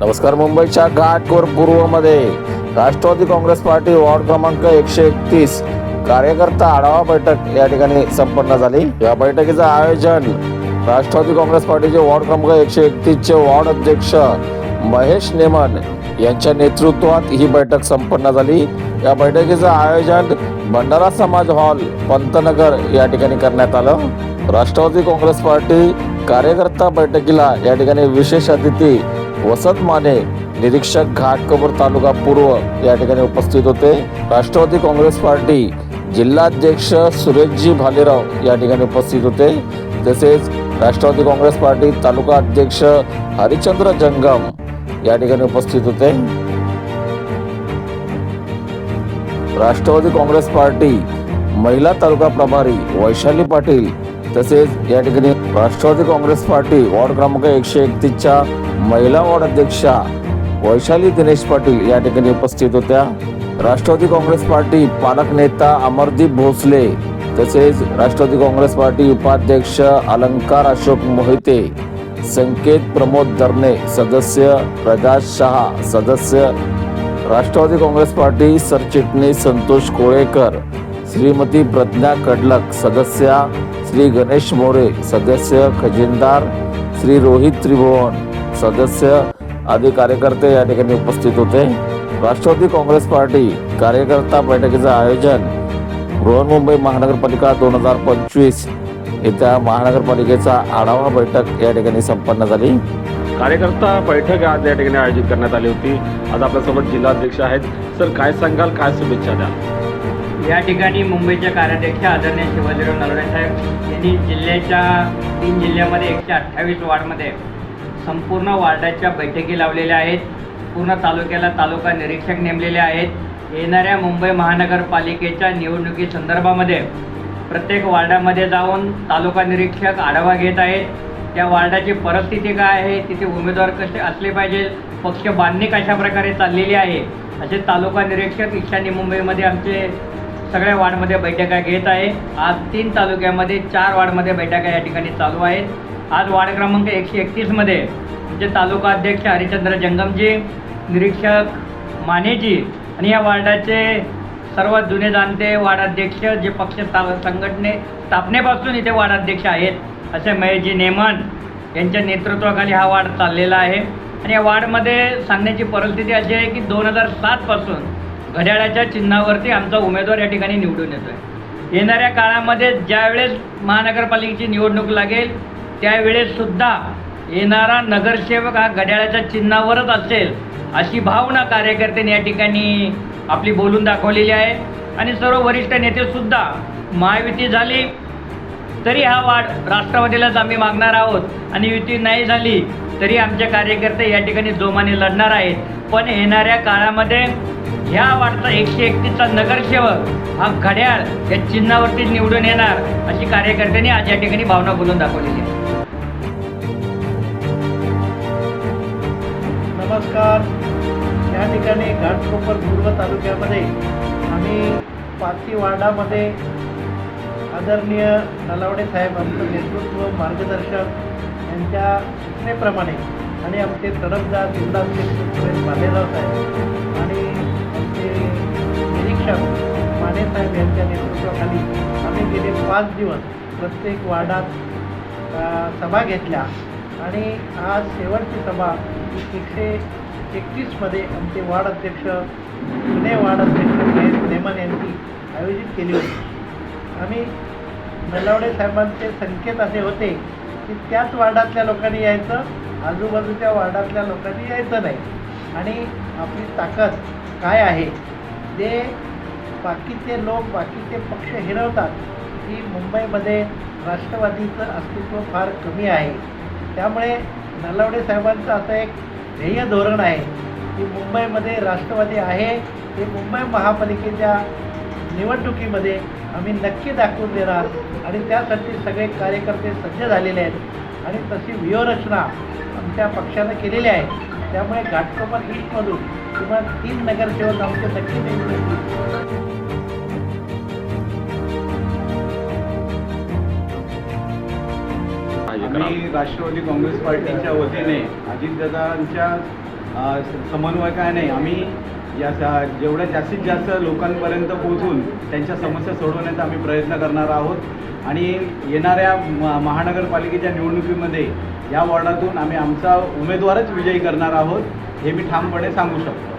नमस्कार मुंबईच्या घाटकोर पूर्वमध्ये राष्ट्रवादी काँग्रेस पार्टी वॉर्ड क्रमांक एकशे एकतीस कार्यकर्ता आढावा बैठक या ठिकाणी संपन्न झाली. या बैठकीचं आयोजन राष्ट्रवादी काँग्रेस पार्टीचे वॉर्ड क्रमांक एकशे एकतीसचे वॉर्ड अध्यक्ष महेश नेमन यांच्या नेतृत्वात ही बैठक संपन्न झाली. या बैठकीचं आयोजन भंडारा समाज हॉल पंतनगर या ठिकाणी करण्यात आलं. राष्ट्रवादी काँग्रेस पार्टी कार्यकर्ता बैठकीला या ठिकाणी विशेष अतिथी वसंत माने निरीक्षक घाटकोपर तालुका पूर्व या ठिकाणी उपस्थित होते. राष्ट्रवादी काँग्रेस पार्टी जिल्हाध्यक्ष सुरेशजी भालेराव या ठिकाणी उपस्थित होते. तसेच राष्ट्रवादी काँग्रेस पार्टी तालुका अध्यक्ष हरिचंद्र जंगम या ठिकाणी उपस्थित होते. राष्ट्रवादी काँग्रेस पार्टी महिला तालुका प्रभारी वैशाली पाटील. तसेच या ठिकाणी राष्ट्रवादी काँग्रेस पार्टी वॉर्ड क्रमांक एकशे एकतीसच्या महिला वॉर्ड अध्यक्षा वैशाली दिनेश पाटील या ठिकाणी उपस्थित होत्या. राष्ट्रवादी काँग्रेस पार्टी पालक नेता अमरदीप भोसले तसेच राष्ट्रवादी काँग्रेस पार्टी उपाध्यक्ष अलंकार अशोक मोहिते संकेत प्रमोद दर्ने सदस्य प्रकाश शहा सदस्य राष्ट्रवादी काँग्रेस पार्टी सरचिटणीस संतोष कोळेकर श्रीमती प्रज्ञा कडलक सदस्या श्री गणेश मोरे सदस्य खजिनदार श्री रोहित त्रिभुवन सदस्य आदी कार्यकर्ते या ठिकाणी उपस्थित होते. राष्ट्रवादी काँग्रेस पार्टी कार्यकर्ता बैठकीचं आयोजन बृहन्मुंबई महानगरपालिका दोन हजार पंचवीस येत्या महानगरपालिकेचा आढावा बैठक या ठिकाणी संपन्न झाली. कार्यकर्ता बैठक आज या ठिकाणी आयोजित करण्यात आली होती. आज आपल्यासोबत जिल्हाध्यक्ष आहेत. सर काय सांगाल? काय शुभेच्छा द्याल? या ठिकाणी मुंबईचे कार्याध्यक्ष आदरणीय शिवाजीराव नरवडे साहेब यांनी जिल्ह्याच्या तीन जिल्ह्यामध्ये एकशे अठ्ठावीस वार्डमध्ये संपूर्ण वार्डाच्या बैठकी लावलेल्या आहेत. पूर्ण तालुक्याला तालुका निरीक्षक नेमलेले आहेत. येणाऱ्या मुंबई महानगरपालिकेच्या निवडणुकी संदर्भामध्ये प्रत्येक वार्डामध्ये जाऊन तालुका निरीक्षक आढावा घेत आहेत. त्या वार्डाची परिस्थिती काय आहे? तिथे उमेदवार कसे असले पाहिजे? पक्ष बांधणी कशा प्रकारे चाललेली आहे? असे तालुका निरीक्षक ईशान्य मुंबईमध्ये आमचे सगळ्या वार्डमध्ये बैठका घेत आहे आज तीन तालुक्यामध्ये चार वार्डमध्ये बैठका या ठिकाणी चालू आहेत. आज वार्ड क्रमांक एकशे एकतीसमध्ये आमचे तालुका अध्यक्ष हरिचंद्र जंगमजी निरीक्षक मानेजी आणि या वार्डाचे सर्वात जुने जाणते वार्डाध्यक्ष जे पक्ष स्था- संघटने स्थापनेपासून इथे वार्डाध्यक्ष आहेत असे मयजी नेमन यांच्या नेतृत्वाखाली हा वार्ड चाललेला आहे. आणि या वार्डमध्ये सांगण्याची परिस्थिती अशी आहे की दोन हजार सातपासून घड्याळाच्या चिन्हावरती आमचा उमेदवार या ठिकाणी निवडून येतो आहे येणाऱ्या काळामध्ये ज्यावेळेस महानगरपालिकेची निवडणूक लागेल त्यावेळेससुद्धा येणारा नगरसेवक हा घड्याळाच्या चिन्हावरच असेल अशी भावना कार्यकर्त्यांनी या ठिकाणी आपली बोलून दाखवलेली आहे. आणि सर्व वरिष्ठ नेतेसुद्धा महायुती झाली तरी हा वाढ राष्ट्रवादीलाच आम्ही मागणार आहोत. आणि युती नाही झाली तरी आमचे कार्यकर्ते या ठिकाणी जोमाने लढणार आहेत. पण येणाऱ्या काळामध्ये ह्या वाढचा एकशे एकतीसचा नगरसेवक हा घड्याळ या चिन्हावरती निवडून येणार अशी कार्यकर्त्यांनी आज या ठिकाणी भावना बोलून दाखवलेली आहे. नमस्कार. या ठिकाणी घाटकोपर पूर्व तालुक्यामध्ये आम्ही पाचही वार्डामध्ये आदरणीय नलावडे साहेब आमचं नेतृत्व मार्गदर्शक यांच्या सूचनेप्रमाणे आणि आमचे तडफदार जिल्हाचे सुरेश साहेब आणि आमचे निरीक्षक माने साहेब यांच्या नेतृत्वाखाली आम्ही गेले पाच दिवस प्रत्येक वार्डात सभा घेतल्या आणि आज शेवटची सभा एकशे एकतीसमध्ये आमचे वार्ड अध्यक्ष जुने वार्ड अध्यक्ष नेमन यांनी आयोजित केली होती. आम्ही नलावडे साहेबांचे संकेत असे होते की त्याच वार्डातल्या लोकांनी यायचं आजूबाजूच्या वार्डातल्या लोकांनी यायचं नाही. आणि आपली ताकद काय आहे? जे बाकीचे लोक बाकीचे पक्ष हिरवतात की मुंबईमध्ये राष्ट्रवादीचं अस्तित्व फार कमी आहे. त्यामुळे नलावडे साहेबांचं असं एक ध्येय धोरण आहे. की मुंबईमध्ये राष्ट्रवादी आहे. हे मुंबई महापालिकेच्या निवडणुकीमध्ये आम्ही नक्की दाखवून देणार. आणि त्यासाठी सगळे कार्यकर्ते सज्ज झालेले आहेत. आणि तशी व्यूहरचना आमच्या पक्षानं केलेली आहे. त्यामुळे घाटकोपर ईस्टमधून किंवा तीन नगरसेवक आमचे नक्की निवडून करा. आम्ही राष्ट्रवादी काँग्रेस पार्टीच्या वतीने अजितदादांच्या समन्वयकाने आम्ही या सा- जेवढ्या जास्तीत जास्त लोकांपर्यंत पोहोचून त्यांच्या समस्या सोडवण्याचा आम्ही प्रयत्न करणार आहोत आणि येणाऱ्या म- महानगरपालिकेच्या निवडणुकीमध्ये या वॉर्डातून आम्ही आमचा उमेदवारच विजयी करणार आहोत हे मी ठामपणे सांगू शकतो